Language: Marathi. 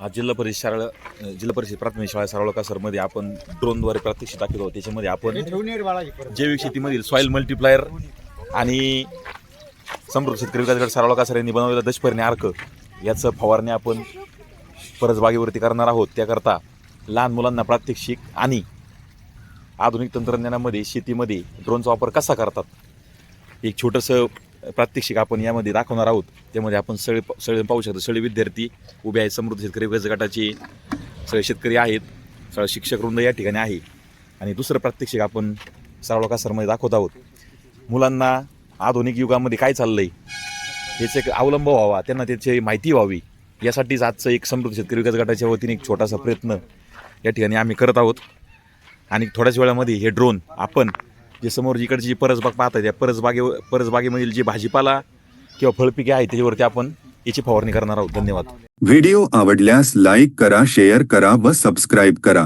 आज जिल्हा परिषद शाळा जिल्हा परिषद प्राथमिक शाळा सारोळका सरमध्ये आपण ड्रोनद्वारे प्रात्यक्षिक दाखवत आहोत त्याच्यामध्ये आपण जैविक शेतीमधील सॉईल मल्टिप्लायर आणि समृद्ध शेतकरी विकास गट सारोळका सर यांनी बनवलेलं दशपर्णी अर्क याचं फवारणी आपण परसबागेवरती करणार आहोत. त्याकरता लहान मुलांना प्रात्यक्षिक आणि आधुनिक तंत्रज्ञानामध्ये शेतीमध्ये ड्रोनचा वापर कसा करतात? एक छोटंसं प्रात्यक्षिक आपण यामध्ये दाखवणार आहोत. त्यामध्ये आपण सगळे सगळे पाहू शकतो. सगळे विद्यार्थी उभे आहेत. समृद्ध शेतकरी विकास गटाचे सगळे शेतकरी आहेत. सगळं शिक्षक वृंद या ठिकाणी आहे. आणि दुसरं प्रात्यक्षिक आपण सारोळा कासरमध्ये दाखवत आहोत. मुलांना आधुनिक युगामध्ये काय चाललं आहे याचा एक अवलंब व्हावा. त्यांना त्याची माहिती व्हावी. यासाठीच आजचं एक समृद्ध शेतकरी विकास गटाच्या वतीने एक छोटासा प्रयत्न या ठिकाणी आम्ही करत आहोत. आणि थोड्याच वेळामध्ये हे ड्रोन आपण जे समोर जिकडची जी परसबाग पाहता त्या परसबागे परसबागेमधील जे भाजीपाला किंवा फळपिके आहे त्याच्यावरती आपण याची फवारणी करणार आहोत. धन्यवाद. व्हिडिओ आवडल्यास लाईक करा शेअर करा व सबस्क्राईब करा.